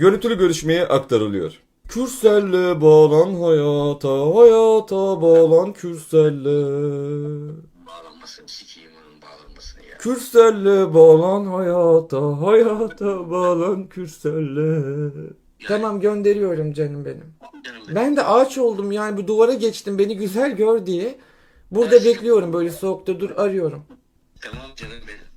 Görüntülü görüşmeye aktarılıyor. Kürselle bağlan hayata, hayata bağlan kürselle. Bağlanmasını sikeyim onun bağlanmasını ya. Kürselle bağlan hayata, hayata bağlan kürselle. Tamam gönderiyorum canım benim. Canım benim. Ben de ağaç oldum yani bu duvara geçtim beni güzel gör diye. Burada bekliyorum böyle soğukta dur arıyorum. Tamam canım benim.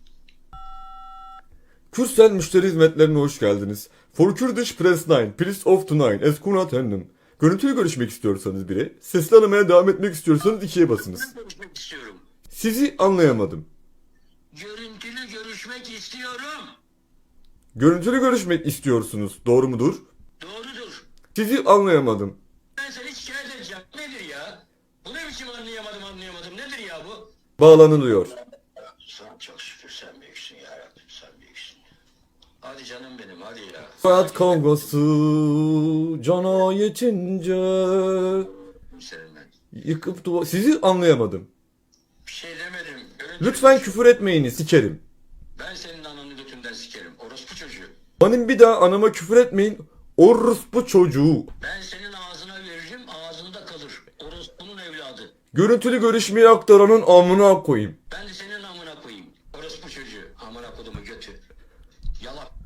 Kürsel müşteri hizmetlerine hoş geldiniz. For Kurdish Press 9, please off to 9, as Kuna Tandem. Görüntülü görüşmek istiyorsanız biri, sesli aramaya devam etmek istiyorsanız ikiye basınız. Görüşmek istiyorum. Sizi anlayamadım. Görüntülü görüşmek istiyorum. Görüntülü görüşmek istiyorsunuz, doğru mudur? Doğrudur. Sizi anlayamadım. Ben seni şikayet edeceğim. Nedir ya? Bu ne biçim anlayamadım anlayamadım. Nedir ya bu? Bağlanılıyor. Sana çok şükür sen büyüksün ya Rabbim sen büyüksün. Hadi canım benim hadi ya. Fırat Kongosu Cano yetince Seninle. Yıkıp duva... Sizi anlayamadım. Bir şey demedim. Önce Lütfen küfür etmeyiniz sikerim. Ben senin ananı götünden sikerim. Orospu çocuğu. Benim bir daha anama küfür etmeyin. Orospu çocuğu. Ben senin ağzına veririm ağzında kalır. Orospunun evladı. Görüntülü görüşmeyi aktaranın amına koyayım. Ben de senin amına koyayım. Orospu çocuğu. Amına kodumu götü. Yellow.